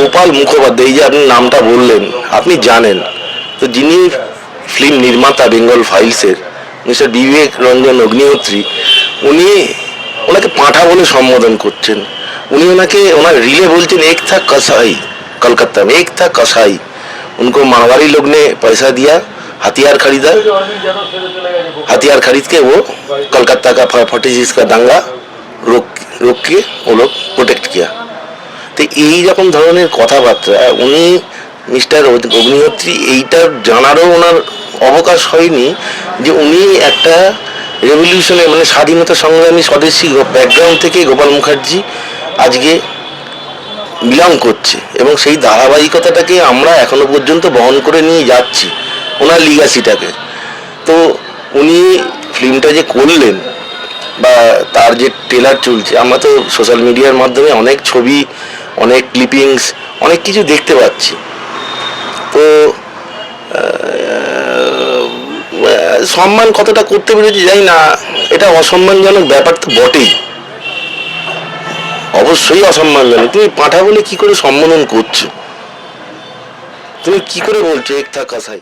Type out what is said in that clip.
গোপাল মুখোপাধ্যায় এই যে আপনি নামটা বললেন আপনি জানেন তো যিনি ফিল্ম নির্মাতা বেঙ্গল ফাইলসের মিস্টার বিবেক রঞ্জন অগ্নিহোত্রী উনি ওনাকে পাঁঠা বলে সম্বোধন করছেন উনি ওনাকে ওনার রিলে বলছেন এক থা কসাই কলকাতা में एक था कसाई उनको मारवाड़ी लोग ने पैसा दिया हथियार खरीदा हथियार खरीद के वो कलकत्ता का फोर्टी का दंगा रोक रोक के वो लोग प्रोटेक्ट किया তো এই রকম ধরনের কথাবার্তা উনি মিস্টার অগ্নিহোত্রী এইটা জানারও ওনার অবকাশ হয়নি যে উনি একটা রেভলিউশনে মানে স্বাধীনতা সংগ্রামী স্বদেশী ব্যাকগ্রাউন্ড থেকে গোপাল মুখার্জি আজকে বিলং করছে এবং সেই ধারাবাহিকতাটাকে আমরা এখনও পর্যন্ত বহন করে নিয়ে যাচ্ছি, ওনার লিগাসিটাকে তো উনি ফিল্মটা যে করলেন বা তার যে ট্রেলার চলছে, আমরা তো সোশ্যাল মিডিয়ার মাধ্যমে অনেক ছবি, অনেক ক্লিপিংস অনেক কিছু দেখতে পাচ্ছি। তো সম্মান কতটা করতে পেরেছি জানি না, এটা অসম্মানজনক ব্যাপার তো বটেই। অবশ্যই অসম্মানজনক। তুমি পাঠা বলে কি করে সম্বোধন করছ? তুমি কি করে বলছো, এক থাকা সাই